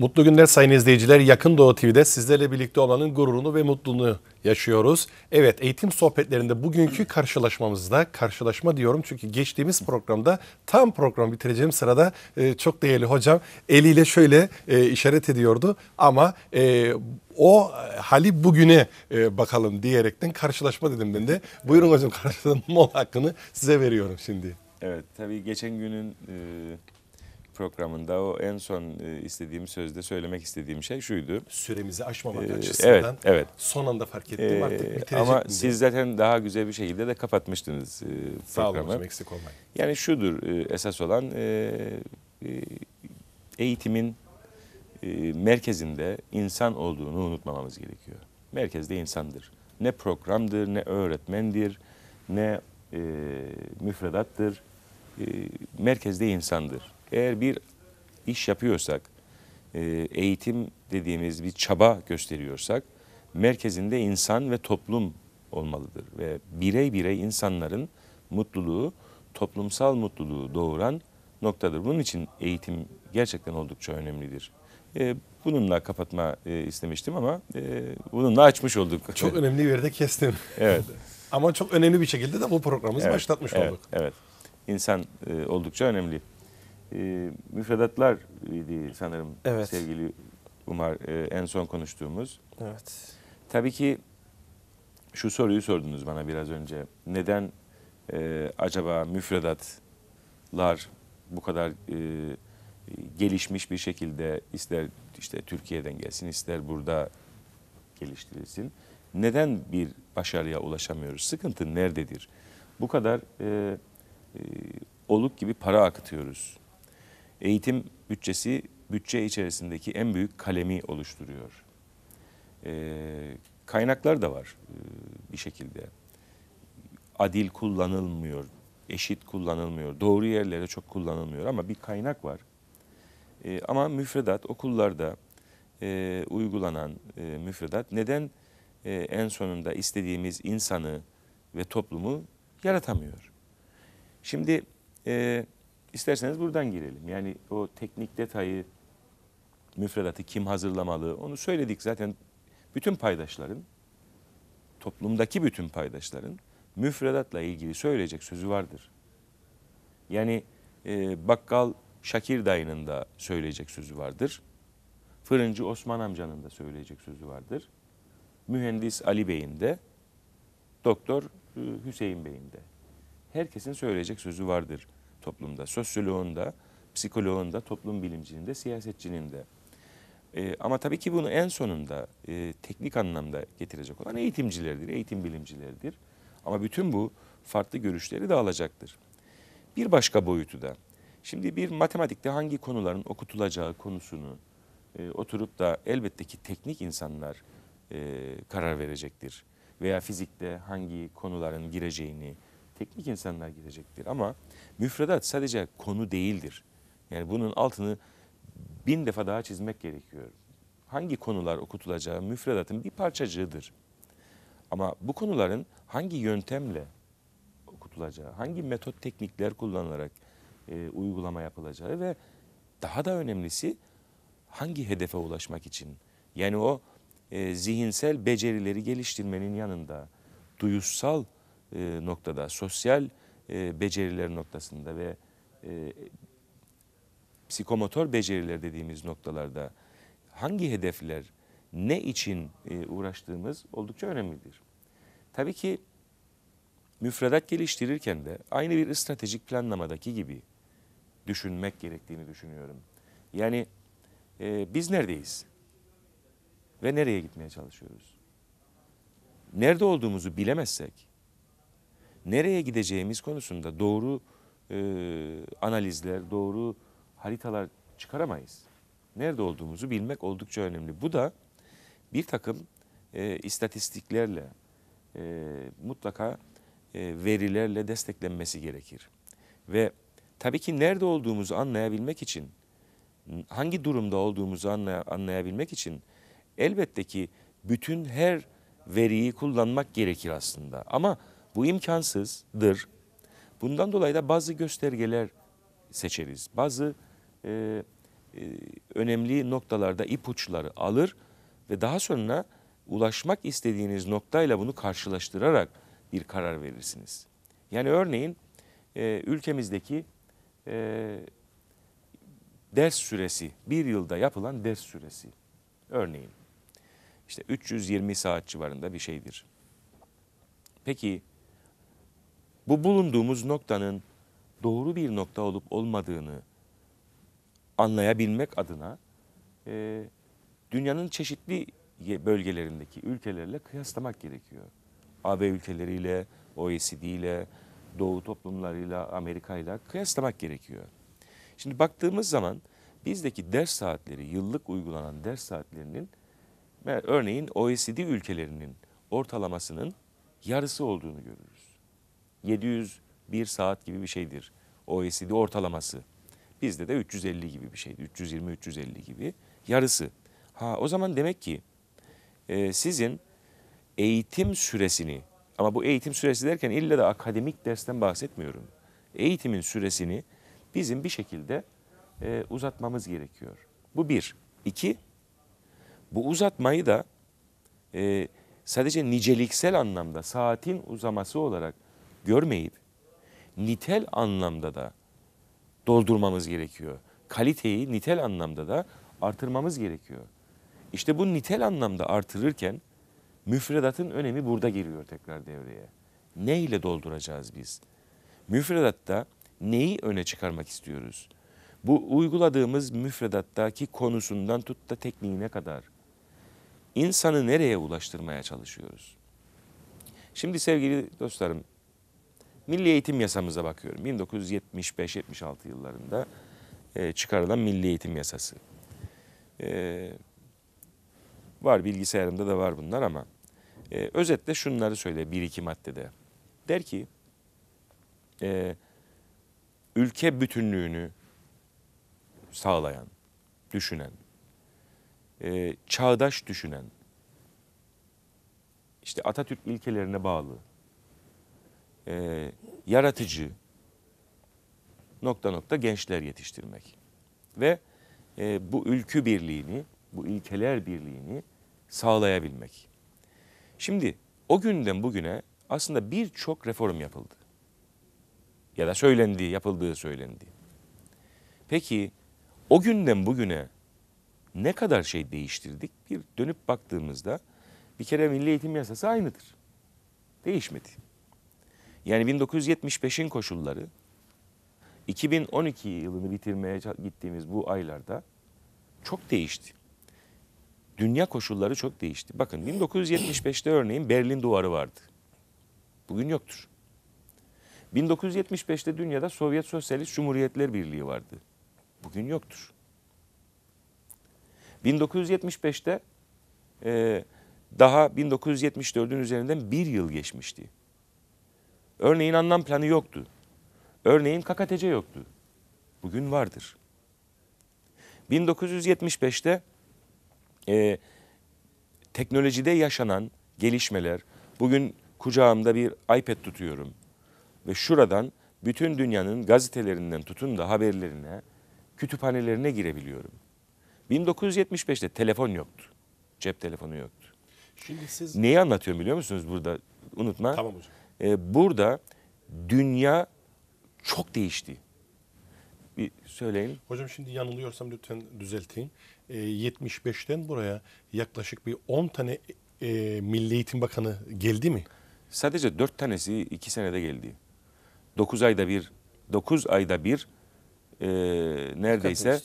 Mutlu günler sayın izleyiciler. Yakın Doğu TV'de sizlerle birlikte olanın gururunu ve mutluluğunu yaşıyoruz. Evet eğitim sohbetlerinde bugünkü karşılaşmamızda karşılaşma diyorum çünkü geçtiğimiz programda tam program bitireceğim sırada e, çok değerli hocam eliyle şöyle e, işaret ediyordu ama e, o hali bugüne e, bakalım diyerekten karşılaşma dedim ben de. Buyurun hocam karşılaşma mol hakkını size veriyorum şimdi. Evet tabii geçen günün e, programında o en son e, istediğim sözde söylemek istediğim şey şuydu. Süremizi aşmamak Ee, açısından evet, evet. son anda fark ettim E, artık bitirecek ama mi diye. siz zaten daha güzel bir şekilde de kapatmıştınız e, Sağ olun programı. hocam eksik olmayın. Yani şudur e, esas olan e, e, eğitimin e, merkezinde insan olduğunu unutmamamız gerekiyor. Merkezde insandır. Ne programdır, ne öğretmendir, ne e, müfredattır. E, merkezde insandır. Eğer bir iş yapıyorsak, e, eğitim dediğimiz bir çaba gösteriyorsak, merkezinde insan ve toplum olmalıdır. Ve birey birey insanların mutluluğu, toplumsal mutluluğu doğuran noktadır. Bunun için eğitim gerçekten oldukça önemlidir. E, bununla kapatma e, istemiştim ama e, bununla açmış olduk. Çok önemli bir yerde kestim. Evet. Ama çok önemli bir şekilde de bu programımızı evet, başlatmış evet, olduk. Evet. İnsan e, oldukça önemli. E, müfredatlar idi sanırım Evet. sevgili Umar e, en son konuştuğumuz. Evet. Tabii ki şu soruyu sordunuz bana biraz önce. Neden e, acaba müfredatlar bu kadar e, gelişmiş bir şekilde ister işte Türkiye'den gelsin ister burada geliştirilsin. Neden bir başarıya ulaşamıyoruz? Sıkıntı nerededir? Bu kadar e, e, oluk gibi para akıtıyoruz. Eğitim bütçesi bütçe içerisindeki en büyük kalemi oluşturuyor. E, kaynaklar da var e, bir şekilde. Adil kullanılmıyor, eşit kullanılmıyor, doğru yerlere çok kullanılmıyor ama bir kaynak var. E, ama müfredat okullarda e, uygulanan e, müfredat neden e, en sonunda istediğimiz insanı ve toplumu yaratamıyor? Şimdi e, isterseniz buradan girelim. Yani o teknik detayı, müfredatı kim hazırlamalı onu söyledik zaten. Bütün paydaşların, toplumdaki bütün paydaşların müfredatla ilgili söyleyecek sözü vardır. Yani e, bakkal Şakir dayının da söyleyecek sözü vardır. Fırıncı Osman amcanın da söyleyecek sözü vardır. Mühendis Ali Bey'in de, Doktor e, Hüseyin Bey'in de. Herkesin söyleyecek sözü vardır toplumda. Sosyoloğun da, psikoloğun da, toplum bilimcinin de, siyasetçinin de. E, ama tabii ki bunu en sonunda e, teknik anlamda getirecek olan eğitimcilerdir, eğitim bilimcileridir. Ama bütün bu farklı görüşleri de alacaktır. Bir başka boyutu da, şimdi bir matematikte hangi konuların okutulacağı konusunu e, oturup da elbette ki teknik insanlar e, karar verecektir. Veya fizikte hangi konuların gireceğini teknik insanlar girecektir. Ama müfredat sadece konu değildir. Yani bunun altını bin defa daha çizmek gerekiyor. Hangi konular okutulacağı müfredatın bir parçacığıdır. Ama bu konuların hangi yöntemle okutulacağı, hangi metot teknikler kullanılarak e, uygulama yapılacağı ve daha da önemlisi hangi hedefe ulaşmak için? Yani o e, zihinsel becerileri geliştirmenin yanında duyusal e, noktada, sosyal e, beceriler noktasında ve e, psikomotor beceriler dediğimiz noktalarda hangi hedefler, ne için uğraştığımız oldukça önemlidir. Tabii ki müfredat geliştirirken de aynı bir stratejik planlamadaki gibi düşünmek gerektiğini düşünüyorum. Yani e, biz neredeyiz? Ve nereye gitmeye çalışıyoruz? Nerede olduğumuzu bilemezsek, nereye gideceğimiz konusunda doğru e, analizler, doğru haritalar çıkaramayız. Nerede olduğumuzu bilmek oldukça önemli. Bu da bir takım e, istatistiklerle, e, mutlaka e, verilerle desteklenmesi gerekir. Ve tabii ki nerede olduğumuzu anlayabilmek için, hangi durumda olduğumuzu anlay- anlayabilmek için elbette ki bütün her veriyi kullanmak gerekir aslında. Ama bu imkansızdır. Bundan dolayı da bazı göstergeler seçeriz. Bazı e, e, önemli noktalarda ipuçları alır ve daha sonra ulaşmak istediğiniz noktayla bunu karşılaştırarak bir karar verirsiniz. Yani örneğin e, ülkemizdeki e, ders süresi, bir yılda yapılan ders süresi örneğin işte 320 saat civarında bir şeydir. Peki bu bulunduğumuz noktanın doğru bir nokta olup olmadığını anlayabilmek adına e, dünyanın çeşitli bölgelerindeki ülkelerle kıyaslamak gerekiyor. AB ülkeleriyle, OECD ile, Doğu toplumlarıyla, Amerika ile kıyaslamak gerekiyor. Şimdi baktığımız zaman bizdeki ders saatleri, yıllık uygulanan ders saatlerinin örneğin OECD ülkelerinin ortalamasının yarısı olduğunu görürüz. 701 saat gibi bir şeydir OECD ortalaması. Bizde de 350 gibi bir şeydi. 320-350 gibi yarısı. Ha o zaman demek ki e, sizin eğitim süresini ama bu eğitim süresi derken illa da akademik dersten bahsetmiyorum. Eğitimin süresini bizim bir şekilde e, uzatmamız gerekiyor. Bu bir. İki, bu uzatmayı da e, sadece niceliksel anlamda saatin uzaması olarak görmeyip nitel anlamda da doldurmamız gerekiyor. Kaliteyi nitel anlamda da artırmamız gerekiyor. İşte bu nitel anlamda artırırken müfredatın önemi burada giriyor tekrar devreye. Ne ile dolduracağız biz? Müfredatta neyi öne çıkarmak istiyoruz? Bu uyguladığımız müfredattaki konusundan tut da tekniğine kadar insanı nereye ulaştırmaya çalışıyoruz? Şimdi sevgili dostlarım, Milli Eğitim Yasamıza bakıyorum. 1975-76 yıllarında e, çıkarılan Milli Eğitim Yasası. E, var bilgisayarımda da var bunlar ama e, özetle şunları söyle bir iki maddede. Der ki ülke bütünlüğünü sağlayan, düşünen, çağdaş düşünen, işte Atatürk ilkelerine bağlı, e, yaratıcı nokta nokta gençler yetiştirmek. Ve e, bu ülkü birliğini, bu ilkeler birliğini sağlayabilmek. Şimdi o günden bugüne aslında birçok reform yapıldı. Ya da söylendi, yapıldığı söylendi. Peki o günden bugüne ne kadar şey değiştirdik? Bir dönüp baktığımızda bir kere Milli Eğitim Yasası aynıdır. Değişmedi. Yani 1975'in koşulları 2012 yılını bitirmeye gittiğimiz bu aylarda çok değişti. Dünya koşulları çok değişti. Bakın 1975'te örneğin Berlin Duvarı vardı. Bugün yoktur. 1975'te dünyada Sovyet Sosyalist Cumhuriyetler Birliği vardı. Bugün yoktur. 1975'te e, daha 1974'ün üzerinden bir yıl geçmişti. Örneğin anlam planı yoktu. Örneğin KKTC yoktu. Bugün vardır. 1975'te e, teknolojide yaşanan gelişmeler, bugün kucağımda bir iPad tutuyorum ve şuradan bütün dünyanın gazetelerinden tutun da haberlerine, kütüphanelerine girebiliyorum. 1975'te telefon yoktu. Cep telefonu yoktu. Şimdi siz... Neyi anlatıyorum biliyor musunuz burada? Unutma. Tamam hocam. Ee, burada dünya çok değişti. Bir söyleyin. Hocam şimdi yanılıyorsam lütfen düzeltin. Ee, 75'ten buraya yaklaşık bir 10 tane e, Milli Eğitim Bakanı geldi mi? Sadece dört tanesi iki senede geldi. Dokuz ayda bir, dokuz ayda bir e, neredeyse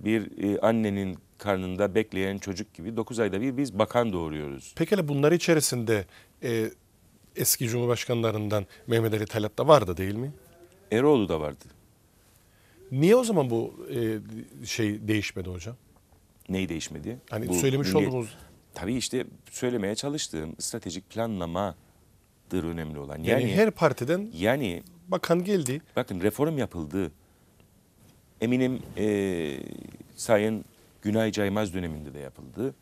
bir e, annenin karnında bekleyen çocuk gibi dokuz ayda bir biz bakan doğuruyoruz. Pekala bunlar içerisinde e, eski Cumhurbaşkanlarından Mehmet Ali Talat da vardı değil mi? Eroğlu da vardı. Niye o zaman bu e, şey değişmedi hocam? Neyi değişmedi? Hani Bu söylemiş milli- olduğumuz Tabii işte söylemeye çalıştığım stratejik planlamadır önemli olan. yani, Yani her partiden yani bakan geldi. bakın reform yapıldı. Eminim e, Sayın Günay Caymaz döneminde de yapıldı.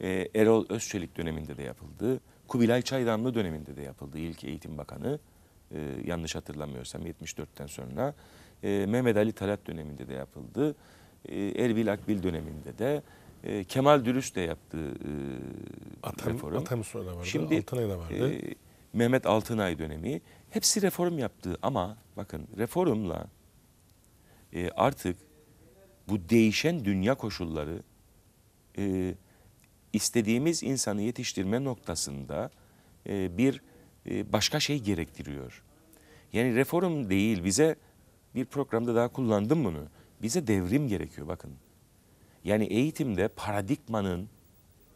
E, Erol Özçelik döneminde de yapıldı. Kubilay Çaydanlı döneminde de yapıldı. İlk Eğitim Bakanı e, yanlış hatırlamıyorsam 74'ten sonra. E, Mehmet Ali Talat döneminde de yapıldı. e, Erbil Akbil döneminde de e, Kemal Dürüst de yaptığı e, Atam, reform. Atamsoy da vardı, Şimdi Altınay da vardı. e, Mehmet Altınay dönemi hepsi reform yaptı ama bakın reformla e, artık bu değişen dünya koşulları e, istediğimiz insanı yetiştirme noktasında e, bir e, başka şey gerektiriyor. Yani reform değil bize bir programda daha kullandım bunu. Bize devrim gerekiyor bakın. Yani eğitimde paradigmanın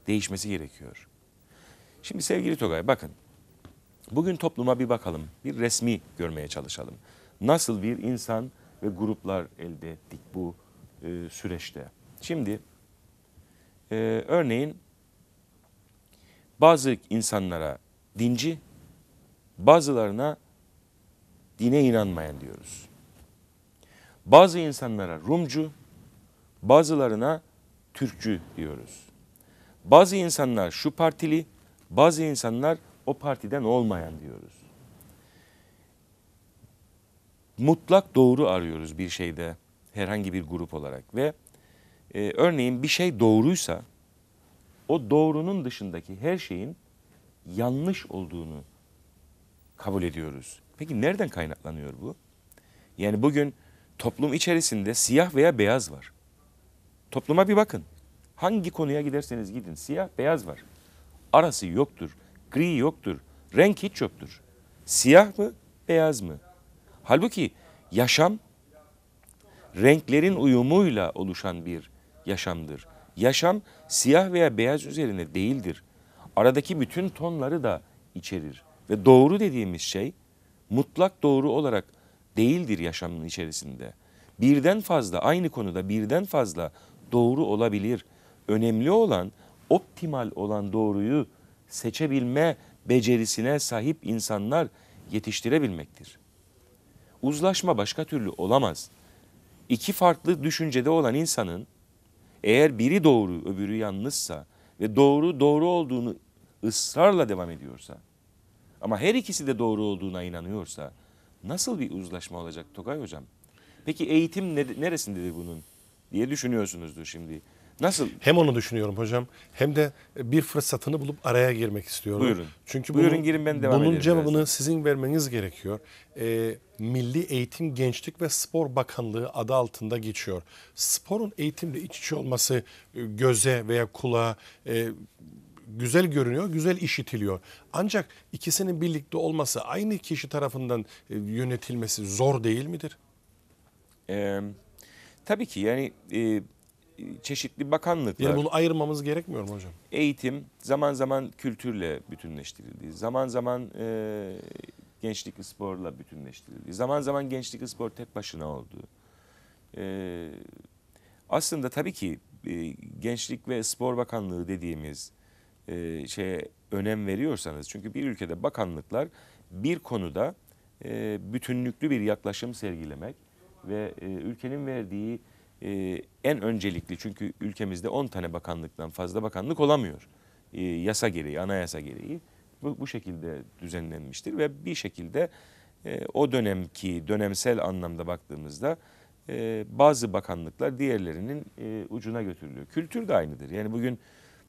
değişmesi gerekiyor. Şimdi sevgili Togay bakın. Bugün topluma bir bakalım. Bir resmi görmeye çalışalım. Nasıl bir insan ve gruplar elde ettik bu e, süreçte. Şimdi e, örneğin bazı insanlara dinci, bazılarına dine inanmayan diyoruz. Bazı insanlara Rumcu, bazılarına Türkçü diyoruz. Bazı insanlar şu partili, bazı insanlar o partiden olmayan diyoruz. Mutlak doğru arıyoruz bir şeyde herhangi bir grup olarak ve e, örneğin bir şey doğruysa o doğrunun dışındaki her şeyin yanlış olduğunu kabul ediyoruz. Peki nereden kaynaklanıyor bu? Yani bugün toplum içerisinde siyah veya beyaz var. Topluma bir bakın. Hangi konuya giderseniz gidin siyah beyaz var. Arası yoktur. Gri yoktur. Renk hiç yoktur. Siyah mı beyaz mı? Halbuki yaşam renklerin uyumuyla oluşan bir yaşamdır. Yaşam siyah veya beyaz üzerine değildir. Aradaki bütün tonları da içerir. Ve doğru dediğimiz şey mutlak doğru olarak değildir yaşamın içerisinde. Birden fazla aynı konuda birden fazla doğru olabilir. Önemli olan optimal olan doğruyu seçebilme becerisine sahip insanlar yetiştirebilmektir. Uzlaşma başka türlü olamaz. İki farklı düşüncede olan insanın eğer biri doğru öbürü yanlışsa ve doğru doğru olduğunu ısrarla devam ediyorsa ama her ikisi de doğru olduğuna inanıyorsa nasıl bir uzlaşma olacak Togay Hocam? Peki eğitim ne, neresindedir bunun diye düşünüyorsunuzdur şimdi. Nasıl? Hem onu düşünüyorum hocam hem de bir fırsatını bulup araya girmek istiyorum. Buyurun. Çünkü Buyurun bunun, girin, ben devam bunun cevabını birazdan. sizin vermeniz gerekiyor. Ee, Milli Eğitim, Gençlik ve Spor Bakanlığı adı altında geçiyor. Sporun eğitimle iç içe olması e, göze veya kulağa e, güzel görünüyor, güzel işitiliyor. Ancak ikisinin birlikte olması aynı kişi tarafından e, yönetilmesi zor değil midir? Ee, tabii ki yani e, çeşitli bakanlıklar, Yani bunu ayırmamız gerekmiyor mu hocam? eğitim zaman zaman kültürle bütünleştirildi. Zaman zaman e, gençlik sporla bütünleştirildi. Zaman zaman gençlik spor tek başına oldu. E, aslında tabii ki e, Gençlik ve Spor Bakanlığı dediğimiz e, şeye önem veriyorsanız çünkü bir ülkede bakanlıklar bir konuda e, bütünlüklü bir yaklaşım sergilemek ve e, ülkenin verdiği e, en öncelikli çünkü ülkemizde 10 tane bakanlıktan fazla bakanlık olamıyor. E, yasa gereği, anayasa gereği bu, bu şekilde düzenlenmiştir ve bir şekilde e, o dönemki dönemsel anlamda baktığımızda e, bazı bakanlıklar diğerlerinin e, ucuna götürülüyor. Kültür de aynıdır. Yani bugün